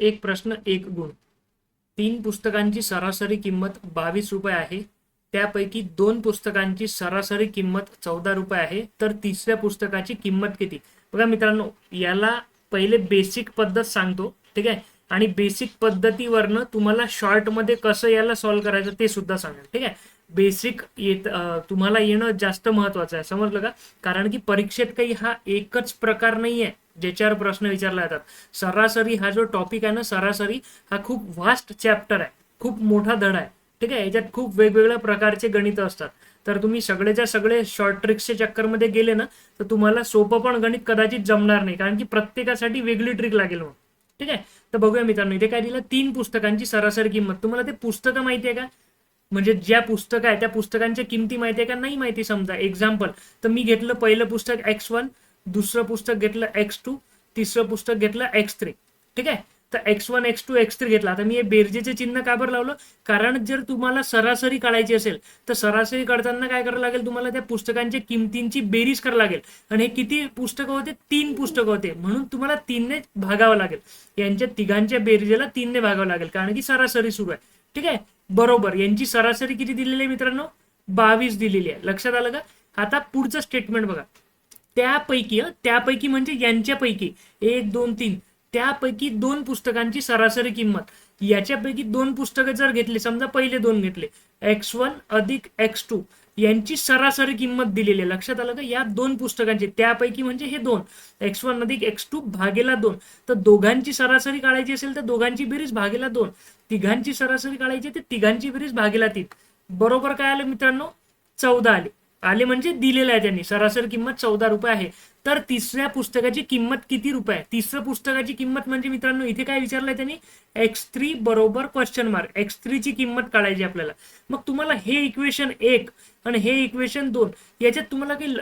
एक प्रश्न एक गुण. तीन पुस्तकांची सरासरी किंमत बावीस रुपये आहे. त्यापैकी दोन पुस्तकांची सरासरी किंमत चौदा रुपये आहे. तर तिसऱ्या पुस्तकाची किंमत किती? बघा मित्रांनो याला पहिले बेसिक पद्धत सांगतो ठीक आहे? आणि बेसिक पद्धतीवरनं तुम्हाला शॉर्टमध्ये कसं याला सॉल्व्ह करायचं ते सुद्धा सांगेल ठीक आहे? बेसिक येत तुम्हाला येणं जास्त महत्वाचं आहे. समजलं का? कारण की परीक्षेत काही हा एकच प्रकार नाही आहे ज्याच्यावर प्रश्न विचारला जातात. सरासरी हा जो टॉपिक आहे ना सरासरी हा खूप वास्ट चॅप्टर आहे. खूप मोठा धडा आहे. ठीक आहे? याच्यात खूप वेगवेगळ्या प्रकारचे गणित असतात. तर तुम्ही सगळेच्या सगळे शॉर्ट ट्रिक्सच्या चक्करमध्ये गेले ना तर तुम्हाला सोपं पण गणित कदाचित जमणार नाही. कारण की प्रत्येकासाठी वेगळी ट्रिक लागेल मग ठीक आहे? तर बघूया मित्रांनो इथे काय दिलं तीन पुस्तकांची सरासरी किंमत. तुम्हाला ते पुस्तकं माहिती आहे का? म्हणजे ज्या पुस्तक आहे त्या पुस्तकांच्या किमती माहिती आहे का नाही माहिती समजा? एक्झाम्पल तर मी घेतलं पहिलं पुस्तक एक्स वन दुसरं पुस्तक घेतलं एक्स टू तिसरं पुस्तक घेतलं एक्स थ्री ठीक आहे? तर x one x two x three घेतला. आता मी हे बेरजेचे चिन्ह का बरं लावलं? कारण जर तुम्हाला सरासरी काढायची असेल तर सरासरी काढताना काय करावं लागेल तुम्हाला? त्या पुस्तकांच्या किमतींची बेरीज करावं लागेल. आणि हे किती पुस्तकं होते? तीन पुस्तकं होते. म्हणून तुम्हाला तीनने भागावं लागेल. यांच्या तिघांच्या बेरजेला तीनने भागावं लागेल. कारण की सरासरी सुरू आहे. ठीक आहे? बरोबर. यांची सरासरी किती दिलेली आहे मित्रांनो? बावीस दिलेली आहे. लक्षात आलं का? आता पुढचं स्टेटमेंट बघा. त्यापैकी त्यापैकी म्हणजे यांच्यापैकी. एक दोन तीन. त्यापैकी दोन पुस्तकांची सरासरी किंमत. याच्यापैकी दोन पुस्तकं जर घेतली समजा पहिले दोन घेतले. एक्स वन अधिक एक्स टू यांची सरासरी किंमत दिलेली आहे. लक्षात आलं का? या दोन पुस्तकांची त्यापैकी म्हणजे हे दोन एक्स वन अधिक एक्स टू भागेला दोन. तर दोघांची सरासरी काढायची असेल तर दोघांची बेरीज भागेला दोन. तिघांची सरासरी काढायची तर तिघांची बेरीज भागेला तीन. बरोबर काय आलं मित्रांनो? चौदा आले. आले म्हणजे दिलेलं आहे त्यांनी. सरासरी किंमत चौदा रुपये आहे. तर तिसऱ्या पुस्तकाची किंमत किती रुपये आहे? तिसऱ्या पुस्तकाची किंमत म्हणजे मित्रांनो इथे काय विचारलंय त्यांनी? एक्स थ्री बरोबर क्वेश्चन मार्क एक्स ची किंमत काढायची आपल्याला. मग तुम्हाला हे इक्वेशन एक आणि हे इक्वेशन दोन याच्यात तुम्हाला काही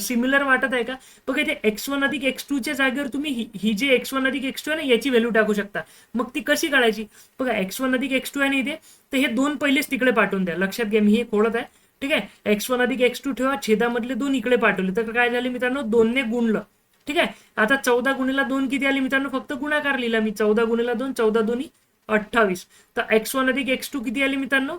सिमिलर वाटत आहे का? बघा इथे एक्स वन अधिक एक्स च्या जागेवर तुम्ही ही- ही जे एक्स वन अधिक एक्स टू आहे ना याची व्हॅल्यू टाकू शकता. मग ती कशी काढायची? बघा एक्स वन अधिक एक्स टू आहे ना इथे. तर हे दोन पहिलेच तिकडे पाठवून द्या. लक्षात घ्या मी हे खोडत आहे. ठीक आहे? एक्स वन अधिक एक्स टू ठेवा छेदामधले दोन इकडे पाठवले. तर काय झाले मित्रांनो? दोनने गुणलं. ठीक आहे? आता चौदा गुणीला दोन किती आले मित्रांनो? फक्त गुणाकार लिहिला मी. चौदा गुणीला दोन चौदा दोन्ही अठ्ठावीस. तर एक्स वन अधिक एक्स टू किती आले मित्रांनो?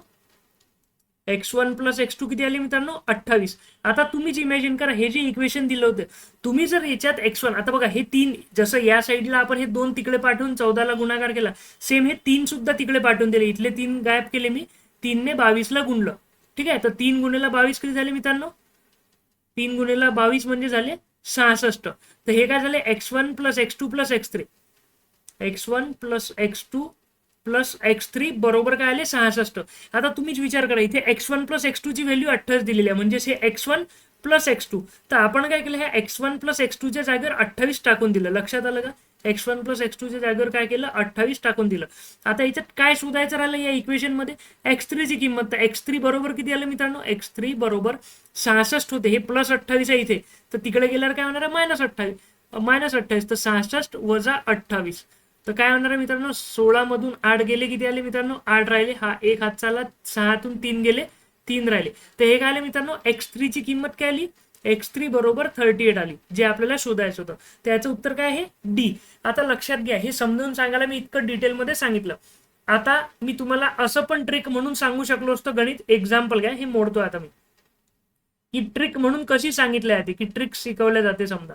X one plus x two किती आले मित्रांनो? अठ्ठावीस. आता तुम्हीच इमॅजिन करा. हे जे इक्वेशन दिलं होतं तुम्ही जर याच्यात एक्स वन आता बघा हे तीन जसं या साईडला आपण हे दोन तिकडे पाठवून चौदाला गुणाकार केला सेम हे तीन सुद्धा तिकडे पाठवून दिले. इथले तीन गायब केले मी. तीनने बावीसला गुणलं. ठीक आहे? तर तीन गुणेला बावीस किती झाले मित्रांनो? तीन गुणेला बावीस म्हणजे झाले सहासष्ट. तर हे काय झाले? X one plus x two plus x three. X one plus x two plus x three बरोबर काय आले? सहासष्ट. आता तुम्हीच विचार करा इथे x one plus x two ची व्हॅल्यू अठ्ठावीस दिलेली आहे. म्हणजेच हे x one plus x two. तर आपण काय केलं? हे एक्स वन प्लस एक्स टूच्या जागेवर अठ्ठावीस टाकून दिलं. लक्षात आलं का? एक्स वन प्लस एक्स टूच्या जागेवर काय केलं? अठ्ठावीस टाकून दिलं. आता याच्यात काय शोधायचं राहिलं या इक्वेशनमध्ये? एक्स थ्रीची किंमत तर एक्स थ्री बरोबर किती आलं मित्रांनो? एक्स थ्री बरोबर सहासष्ट होते. हे प्लस अठ्ठावीस आहे इथे. तर तिकडे गेल्यावर काय होणार आहे? मायनस अठ्ठावीस. मायनस अठ्ठावीस. तर सहासष्ट वजा अठ्ठावीस. तर काय होणार आहे मित्रांनो? सोळा मधून आठ गेले किती आले मित्रांनो? आठ राहिले. हा एक हात चालला. सहातून तीन गेले तीन राहिले. तर हे काय आले मित्रांनो? एक्स ची किंमत काय आली? एक्स थ्री बरोबर थर्टी एट आली. जे आपल्याला शोधायचं होतं. त्याचं उत्तर काय आहे? डी आता लक्षात घ्या हे समजून सांगायला मी इतकं डिटेलमध्ये सांगितलं. आता मी तुम्हाला असं पण ट्रिक म्हणून सांगू शकलो असतो गणित एक्झाम्पल घ्या हे मोडतो आता मी. की ट्रिक म्हणून कशी सांगितली जाते की ट्रिक शिकवल्या जाते समजा.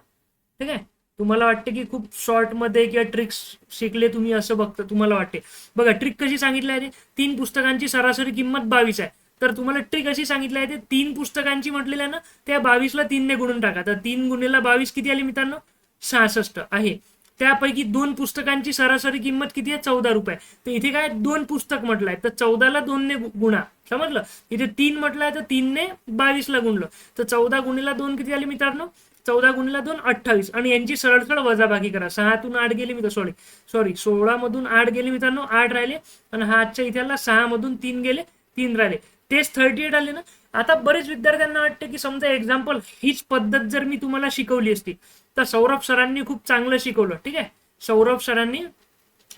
ठीक आहे? तुम्हाला वाटते की खूप शॉर्टमध्ये किंवा ट्रिक्स शिकले तुम्ही असं बघता तुम्हाला वाटते. बघा ट्रिक कशी सांगितली आहे तीन पुस्तकांची सरासरी किंमत बावीस आहे. तर तुम्हाला ट्रिक अशी सांगितली आहे ते तीन पुस्तकांची म्हटलेल्या ना त्या बावीसला तीनने गुणून टाका. तर तीन गुणेला बावीस किती आली मित्रांनो? सहासष्ट आहे. त्यापैकी दोन पुस्तकांची सरासरी किंमत किती आहे? चौदा रुपये. तर इथे काय? दोन पुस्तक म्हटलंय. तर चौदाला दोनने गुणा. समजलं? इथे तीन म्हटलंय तर तीनने बावीसला गुणलं. तर चौदा गुणीला दोन किती आली मित्रांनो? चौदा गुणीला दोन अठ्ठावीस. आणि यांची सरळसळ सरळ वजाबाकी करा. सहातून आठ गेले मित्र सॉरी सॉरी सोळा मधून आठ गेले मित्रांनो आठ राहिले. आणि हा आजच्या इथे सहा मधून तीन गेले तीन राहिले. तेच थर्टी एट आले ना आता बरेच विद्यार्थ्यांना वाटते की समजा एक्झाम्पल हीच पद्धत जर मी तुम्हाला शिकवली असती तर सौरभ सरांनी खूप चांगलं शिकवलं ठीक आहे? सौरभ सरांनी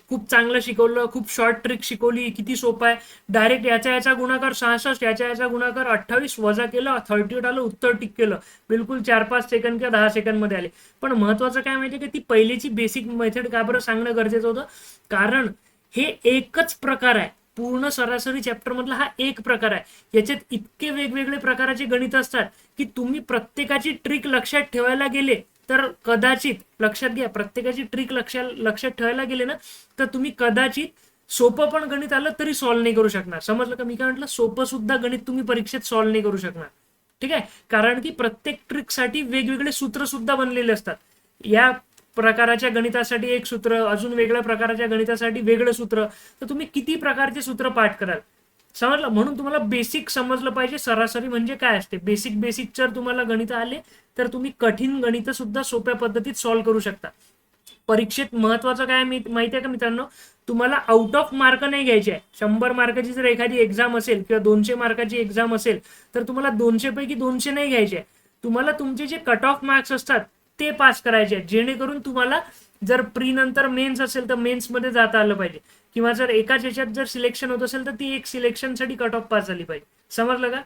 खूप चांगलं शिकवलं खूप शॉर्ट ट्रिक शिकवली किती सोपं आहे. डायरेक्ट याचा याचा गुणाकार सहासष्ट याचा याचा गुणाकार अठ्ठावीस वजा केलं थर्टी एट आलं उत्तर टिक केलं. बिलकुल चार पाच सेकंड किंवा दहा सेकंडमध्ये आले. पण महत्वाचं काय माहितीये की ती पहिलीची बेसिक मेथड का बरं सांगणं गरजेचं होतं? कारण हे एकच प्रकार आहे. पूर्ण सरासरी चॅप्टर मधला हा एक प्रकार आहे. याच्यात इतके वेगवेगळे प्रकाराचे गणित असतात की तुम्ही प्रत्येकाची ट्रिक लक्षात ठेवायला गेले तर कदाचित लक्षात घ्या प्रत्येकाची ट्रिक लक्षात लक्षात ठेवायला गेले ना तर तुम्ही कदाचित सोपं पण गणित आलं तरी सॉल्व्ह नाही करू शकणार. समजलं का मी काय म्हटलं? सोपं सुद्धा गणित तुम्ही परीक्षेत सॉल्व्ह नाही करू शकणार. ठीक आहे? कारण की प्रत्येक ट्रिकसाठी वेगवेगळे सूत्र सुद्धा बनलेले असतात. या प्रकाराच्या गणितासाठी एक सूत्र अजून वेगळ्या प्रकाराच्या गणितासाठी वेगळं सूत्र. तर तुम्ही किती प्रकारचे सूत्र पाठ कराल? समजलं? म्हणून तुम्हाला बेसिक समजलं पाहिजे. सरासरी म्हणजे काय असते? बेसिक बेसिक जर तुम्हाला गणित आले तर तुम्ही कठीण गणित सुद्धा सोप्या पद्धतीत सॉल्व्ह करू शकता. परीक्षेत महत्वाचं काय मी माहिती आहे का मित्रांनो? तुम्हाला आउट ऑफ मार्क नाही घ्यायचे आहे. शंभर मार्काची जर एखादी एक्झाम असेल किंवा दोनशे मार्काची एक्झाम असेल तर तुम्हाला दोनशे पैकी दोनशे नाही घ्यायचे आहे. तुम्हाला तुमचे जे कट ऑफ मार्क्स असतात ते पास करायचे आहेत. जेणेकरून तुम्हाला जर प्री नंतर मेन्स असेल तर मेन्समध्ये जाता आलं पाहिजे. किंवा जर एकाच याच्यात जर सिलेक्शन होत असेल तर ती एक सिलेक्शनसाठी कट ऑफ पास झाली पाहिजे. समजलं का?